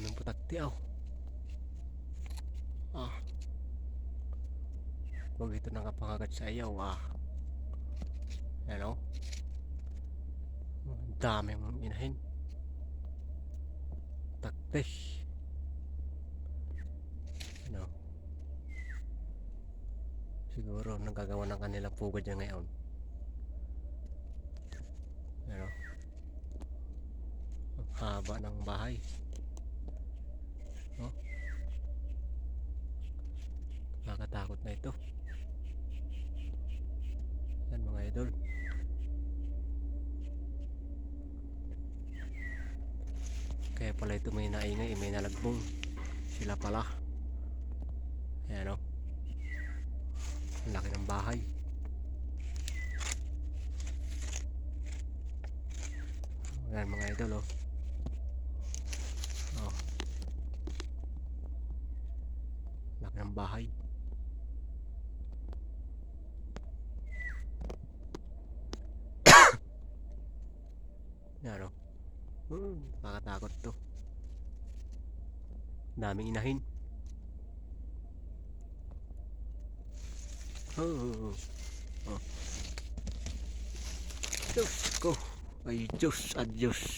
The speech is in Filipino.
Daming putakti aw. Ah. Huwag ito nakapangagat sa ayaw ah. Ano? Ang dami mong inahin. Takte. Ano? Siguro nagagawa ng kanilang pugad niya ngayon. Ano? Ang haba ng bahay. Nakakatakot na ito. Yan mga idol. Kaya pala ito may naingay, may nalagbong. Sila pala. Ayan o. Ang laki ng bahay. Ayan mga idol oh. Oh. Laki ng bahay. Yan oh. Hmm, nakakatakot to. Daming inahin. Oh. Oh. Diyos ko. Ay Diyos, adios.